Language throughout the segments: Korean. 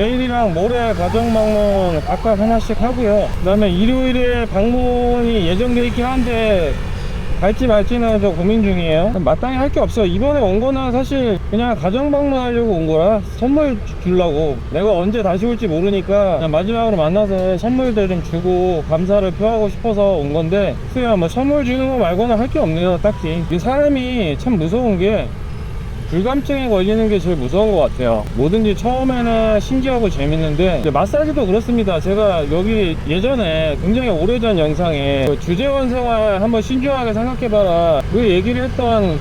내일이랑 모레 가정 방문 각각 하나씩 하고요. 그 다음에 일요일에 방문이 예정돼 있긴 한데 갈지 말지는 저 고민 중이에요. 마땅히 할 게 없어요. 이번에 온 거는 사실 그냥 가정 방문하려고 온 거라 선물 주- 주려고. 내가 언제 다시 올지 모르니까 마지막으로 만나서 선물들 좀 주고 감사를 표하고 싶어서 온 건데 그냥 뭐 선물 주는 거 말고는 할 게 없네요. 딱히. 이 사람이 참 무서운 게 불감증에 걸리는 게 제일 무서운 것 같아요. 뭐든지 처음에는 신기하고 재밌는데 마사지도 그렇습니다. 제가 여기 예전에 굉장히 오래전 영상에 그 주재원 생활 한번 신중하게 생각해봐라 그 얘기를 했던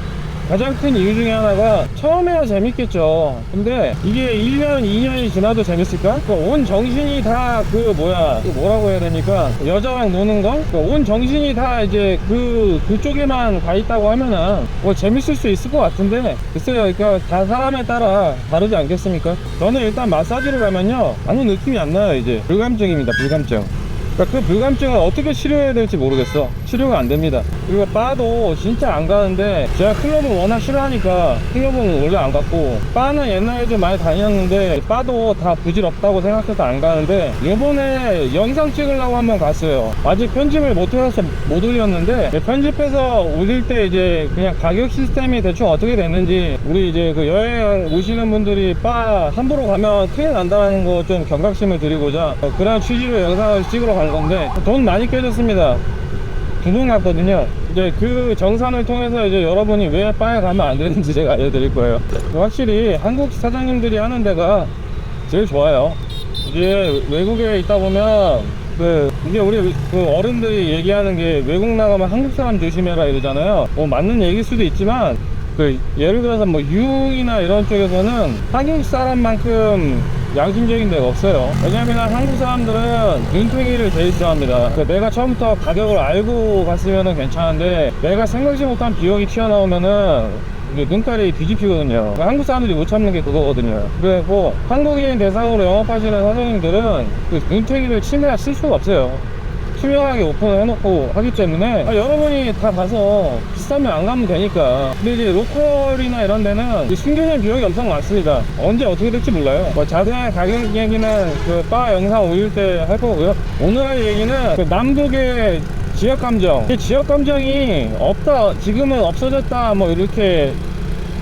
가장 큰 이유 중에 하나가 처음에야 재밌겠죠. 근데 이게 1년, 2년이 지나도 재밌을까? 그온 정신이 다 그 뭐야, 그 뭐라고 해야 되니까 여자랑 노는 거? 그온 정신이 다 이제 그 그쪽에만 가 있다고 하면은 뭐 재밌을 수 있을 것 같은데 글쎄요, 그러니까 다 사람에 따라 다르지 않겠습니까? 저는 일단 마사지를 가면요 아무 느낌이 안 나요 이제 불감증입니다, 불감증. 그러니까 그 불감증을 어떻게 치료해야 될지 모르겠어. 치료가 안 됩니다. 그리고 바도 진짜 안 가는데 제가 클럽을 워낙 싫어하니까 클럽은 원래 안 갔고 바는 옛날에 좀 많이 다녔는데 바도 다 부질없다고 생각해서 안 가는데 이번에 영상 찍으려고 한번 갔어요. 아직 편집을 못해서 못 올렸는데 편집해서 올릴 때 이제 그냥 가격 시스템이 대충 어떻게 됐는지 우리 이제 그 여행 오시는 분들이 바 함부로 가면 큰일 난다는 거 좀 경각심을 드리고자 어, 그런 취지로 영상을 찍으러 간 건데 돈 많이 깨졌습니다. 두 번 갔거든요. 이제 그 정산을 통해서 이제 여러분이 왜 바에 가면 안 되는지 제가 알려드릴 거예요. 확실히 한국 사장님들이 하는 데가 제일 좋아요. 이게 외국에 있다 보면 그 이게 우리 그 어른들이 얘기하는 게 외국 나가면 한국 사람 조심해라 이러잖아요. 뭐 맞는 얘기일 수도 있지만 그 예를 들어서 뭐 유흥이나 이런 쪽에서는 한국 사람만큼 양심적인 데가 없어요. 왜냐면 한국 사람들은 눈탱이를 제일 싫어합니다. 그 내가 처음부터 가격을 알고 갔으면 괜찮은데 내가 생각지 못한 비용이 튀어나오면은 눈깔이 뒤집히거든요. 그러니까 한국 사람들이 못 참는 게 그거거든요. 그리고 한국인 대상으로 영업하시는 사장님들은 그 눈탱이를 침해할 쓸 수가 없어요. 투명하게 오픈을 해놓고 하기 때문에 아, 여러분이 다 가서 비싸면 안 가면 되니까. 근데 이제 로컬이나 이런 데는 이 숨겨진 비용이 엄청 많습니다. 언제 어떻게 될지 몰라요. 뭐 자세한 가격 얘기는 그 바 영상 올릴 때 할 거고요. 오늘 할 얘기는 그 남북의 지역 감정. 이 지역 감정이 없다 지금은 없어졌다 뭐 이렇게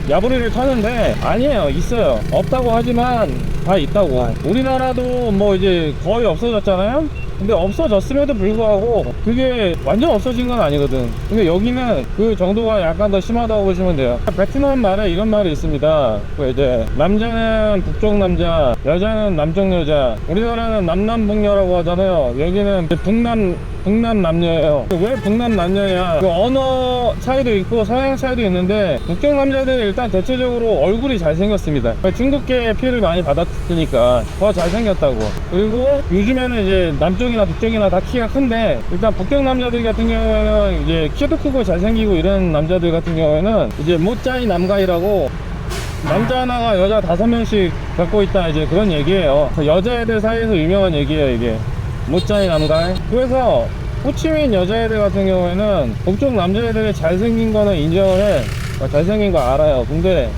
야부리를 타는데 아니에요. 있어요. 없다고 하지만 다 있다고. 우리나라도 뭐 이제 거의 없어졌잖아요 근데 없어졌음에도 불구하고 그게 완전 없어진 건 아니거든. 근데 여기는 그 정도가 약간 더 심하다고 보시면 돼요. 베트남 말에 이런 말이 있습니다. 그 이제 남자는 북쪽 남자 여자는 남쪽 여자. 우리나라는 남남북녀라고 하잖아요. 여기는 북남 북남 남녀예요. 왜 북남 남녀냐? 그 언어 차이도 있고 서양 차이도 있는데 북쪽 남자들은 일단 대체적으로 얼굴이 잘생겼습니다. 중국계 피해를 많이 받았으니까 더 잘생겼다고. 그리고 요즘에는 이제 남쪽이나 북쪽이나 다 키가 큰데 일단 북쪽 남자들 같은 경우에는 이제 키도 크고 잘생기고 이런 남자들 같은 경우에는 이제 모짜이 남가이라고 남자 하나가 여자 다섯 명씩 갖고 있다 이제 그런 얘기예요. 여자애들 사이에서 유명한 얘기예요 이게. 못자이 남갈. 그래서 호치민 여자애들 같은 경우에는 북쪽 남자애들이 잘생긴 거는 인정을 해. 어, 잘생긴 거 알아요. 근데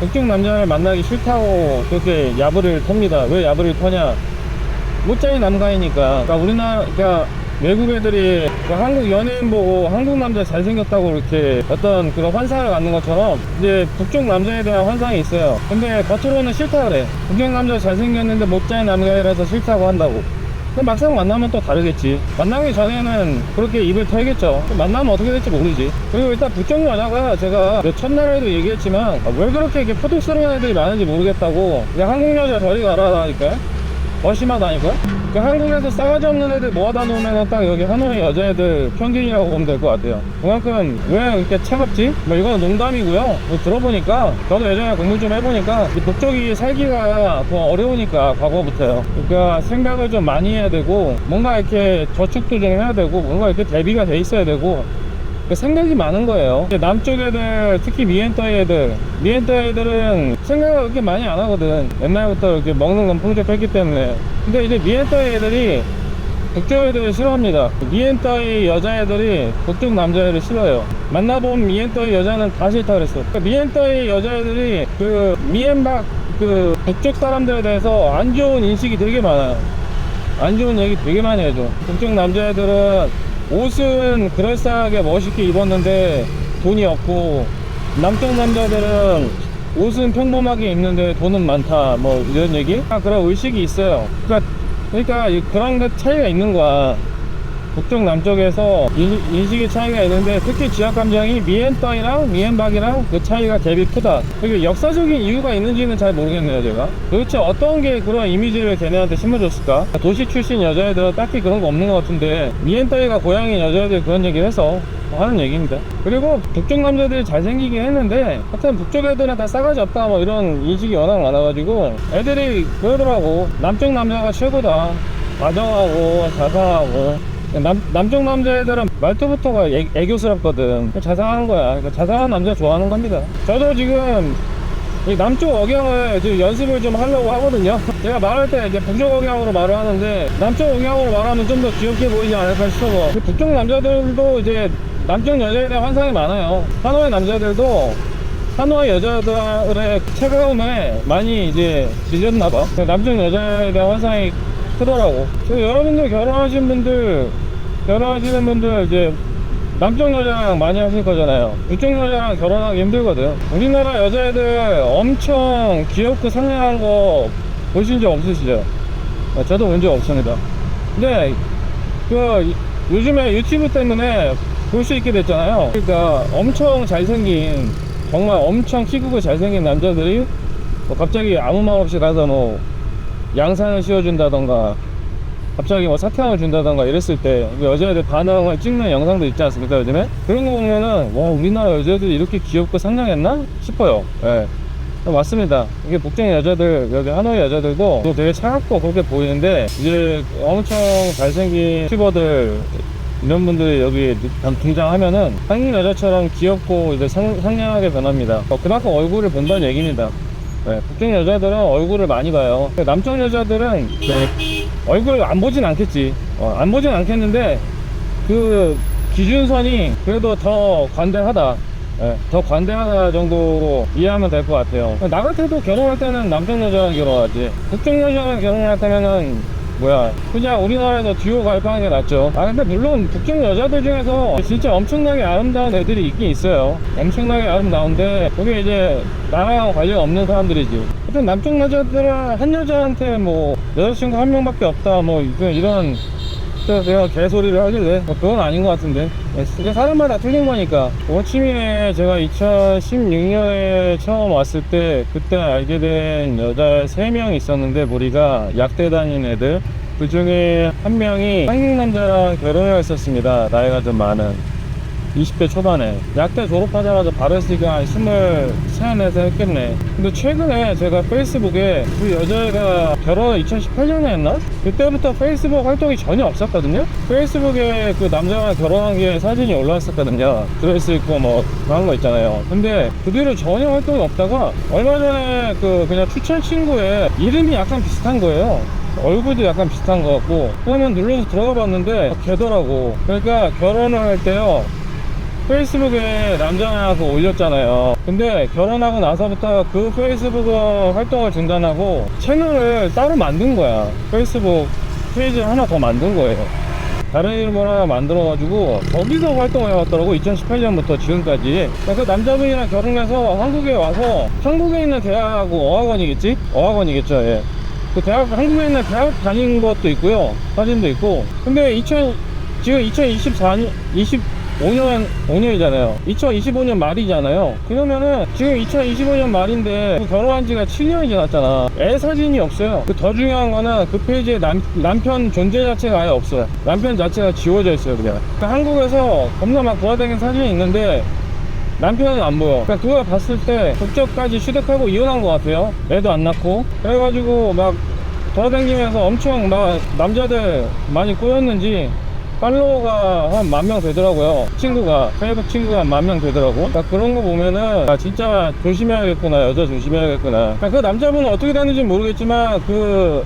북쪽 남자를 만나기 싫다고 그렇게 야부를 텁니다. 왜 야부를 터냐? 못자이 남가이니까. 그러니까 우리나라, 그러니까 외국 애들이 그 한국 연예인 보고 한국 남자 잘생겼다고 이렇게 어떤 그런 환상을 갖는 것처럼 이제 북쪽 남자에 대한 환상이 있어요. 근데 겉으로는 싫다 그래. 북쪽 남자 잘생겼는데 못자이 남가이라서 싫다고 한다고. 근데 막상 만나면 또 다르겠지. 만나기 전에는 그렇게 입을 털겠죠. 만나면 어떻게 될지 모르지. 그리고 일단 북쪽 여자가 제가 그 첫날에도 얘기했지만 아, 왜 그렇게 이렇게 포독스러운 애들이 많은지 모르겠다고. 그냥 한국 여자 저리 가라니까 요. 더 심하다니까? 그 한국에서 싸가지 없는 애들 모아다 놓으면 딱 여기 하노이 여자애들 평균이라고 보면 될 것 같아요. 그만큼 왜 이렇게 차갑지? 뭐 이건 농담이고요. 뭐 들어보니까 저도 예전에 공부 좀 해보니까 이 북쪽이 살기가 더 어려우니까 과거부터요. 그러니까 생각을 좀 많이 해야 되고 뭔가 이렇게 저축도 좀 해야 되고 뭔가 이렇게 대비가 돼 있어야 되고 그 생각이 많은 거예요. 남쪽 애들, 특히 미엔터이 애들, 미엔터이 애들은 생각을 그렇게 많이 안 하거든. 옛날부터 이렇게 먹는 건 풍족했기 때문에. 근데 이제 미엔터이 애들이 북쪽 애들을 싫어합니다. 미엔터이 여자애들이 북쪽 남자애를 싫어해요. 만나본 미엔터이 여자는 다 싫다 그랬어. 그러니까 미엔터이 여자애들이 그 미엔박 그 북쪽 사람들에 대해서 안 좋은 인식이 되게 많아요. 안 좋은 얘기 되게 많이 해줘. 북쪽 남자애들은 옷은 그럴싸하게 멋있게 입었는데 돈이 없고 남쪽 남자들은 옷은 평범하게 입는데 돈은 많다. 뭐 이런 얘기? 아, 그런 의식이 있어요. 그러니까 그러니까 이- 그런 게 차이가 있는 거야. 북쪽 남쪽에서 인, 인식의 차이가 있는데 특히 지역 감정이 미엔떡이랑 미엔박이랑 그 차이가 갭이 크다. 그리고 역사적인 이유가 있는지는 잘 모르겠네요, 제가. 도대체 어떤 게 그런 이미지를 걔네한테 심어줬을까? 도시 출신 여자애들은 딱히 그런 거 없는 것 같은데 미엔떡이가 고향인 여자애들 그런 얘기를 해서 하는 얘기입니다. 그리고 북쪽 남자들이 잘생기긴 했는데 하여튼 북쪽 애들은 다 싸가지 없다 뭐 이런 인식이 워낙 많아가지고 애들이 그러더라고 남쪽 남자가 최고다 다정하고 자상하고 남, 남쪽 남자애들은 말투부터가 애, 애교스럽거든. 자상한 거야. 그러니까 자상한 남자 좋아하는 겁니다. 저도 지금 이 남쪽 억양을 지금 연습을 좀 하려고 하거든요. 제가 말할 때 이제 북쪽 억양으로 말을 하는데 남쪽 억양으로 말하면 좀 더 귀엽게 보이지 않을까 싶어서. 그 북쪽 남자들도 이제 남쪽 여자에 대한 환상이 많아요. 하노이 남자들도 한화의 여자들의 체감에 많이 이제 밀렸나봐. 남쪽 여자에 대한 환상이 크더라고. 여러분들 결혼하신 분들, 결혼하시는 분들 이제 남쪽 여자랑 많이 하실 거잖아요. 이쪽 여자랑 결혼하기 힘들거든. 우리나라 여자애들 엄청 귀엽고 상냥한 거 보신 적 없으시죠? 아, 저도 본적 없습니다. 근데 그 요즘에 유튜브 때문에 볼 수 있게 됐잖아요. 그러니까 엄청 잘생긴 정말 엄청 키 크고 잘생긴 남자들이 뭐 갑자기 아무 말 없이 가서 뭐 양산을 씌워준다던가 갑자기 뭐 사탕을 준다던가 이랬을 때그 여자애들 반응을 찍는 영상도 있지 않습니까 요즘에 그런 거 보면은 와 우리나라 여자애들이 이렇게 귀엽고 상냥했나 싶어요 예 어, 맞습니다. 이게 북경 여자들, 여기 하노이 여자들도 또 되게 차갑고 그렇게 보이는데, 이제 엄청 잘생긴 튜버들, 이런 분들이 여기 등장하면은 한국 여자처럼 귀엽고 이제 상, 상냥하게 변합니다. 어, 그만큼 얼굴을 본다는 얘기입니다. 네, 북경 여자들은 얼굴을 많이 봐요. 남쪽 여자들은 네, 얼굴 안 보진 않겠지. 어, 안 보진 않겠는데, 그 기준선이 그래도 더 관대하다. 예, 더 관대하다 정도로 이해하면 될 것 같아요. 나 같아도 결혼할 때는 남쪽 여자랑 결혼하지. 북쪽 여자랑 결혼할 때면은 뭐야 그냥 우리나라에서 듀오 가입하는 게 낫죠. 아 근데 물론 북쪽 여자들 중에서 진짜 엄청나게 아름다운 애들이 있긴 있어요. 엄청나게 아름다운데 그게 이제 나랑 관련 없는 사람들이지. 하여튼 남쪽 여자들은 한 여자한테 뭐 여자친구 한 명밖에 없다 뭐 이런 그래서 내가 개소리를 하길래 뭐 그건 아닌 것 같은데. 이게 사람마다 틀린 거니까. 워치미에 제가 2016년에 처음 왔을 때 그때 알게 된 여자 3명 있었는데 우리가 약대 다닌 애들. 그 중에 한 명이 한국 남자랑 결혼을 했었습니다. 나이가 좀 많은 20대 초반에 약대 졸업하자마자 바로 했으니까 한 23, 4에서 했겠네. 근데 최근에 제가 페이스북에 그 여자애가 결혼을 2018년에 했나? 그때부터 페이스북 활동이 전혀 없었거든요. 페이스북에 그 남자가 결혼한 게 사진이 올라왔었거든요. 드레스 입고 뭐 그런 거 있잖아요. 근데 그 뒤로 전혀 활동이 없다가 얼마 전에 그 그냥 추천 친구에 이름이 약간 비슷한 거예요. 얼굴도 약간 비슷한 것 같고. 그러면 눌러서 들어가 봤는데 걔더라고. 그러니까 결혼을 할 때요 페이스북에 남자가 그 올렸잖아요. 근데 결혼하고 나서부터 그 페이스북 활동을 중단하고 채널을 따로 만든 거야. 페이스북 페이지 하나 더 만든 거예요. 다른 이름을 하나 만들어가지고 거기서 활동을 해왔더라고 2018년부터 지금까지 그 남자분이랑 결혼해서 한국에 와서 한국에 있는 대학하고 어학원이겠지? 어학원이겠죠 예. 그 대학 한국에 있는 대학 다닌 것도 있고요 사진도 있고 근데 2000 지금 2024년 25년 5년이잖아요 2025년 말이잖아요 그러면은 지금 2025년 말인데 그 결혼한 지가 7년이 지났잖아 애 사진이 없어요 그 더 중요한 거는 그 페이지에 남, 남편 존재 자체가 아예 없어요 남편 자체가 지워져 있어요 그냥 그 한국에서 겁나 막 돌아다니는 사진이 있는데 남편은 안 보여. 그러니까 그걸 봤을 때 국적까지 취득하고 이혼한 것 같아요. 애도 안 낳고. 그래가지고 막 돌아다니면서 엄청 막 남자들 많이 꼬였는지 팔로워가 한 만 명 되더라고요. 친구가, 페이북 친구가 만명 되더라고. 그러니까 그런 거 보면은 아, 진짜 조심해야겠구나. 여자 조심해야겠구나. 그러니까 그 남자분은 어떻게 됐는지 모르겠지만 그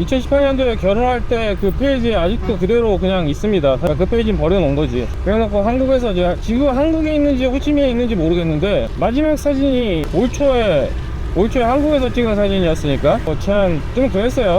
2018년도에 결혼할 때 그 페이지 아직도 그대로 그냥 있습니다. 그 페이지는 버려놓은 거지. 그래놓고 한국에서 이제 지금 한국에 있는지 호치민에 있는지 모르겠는데 마지막 사진이 올 초에 올 초에 한국에서 찍은 사진이었으니까 뭐참좀 그랬어요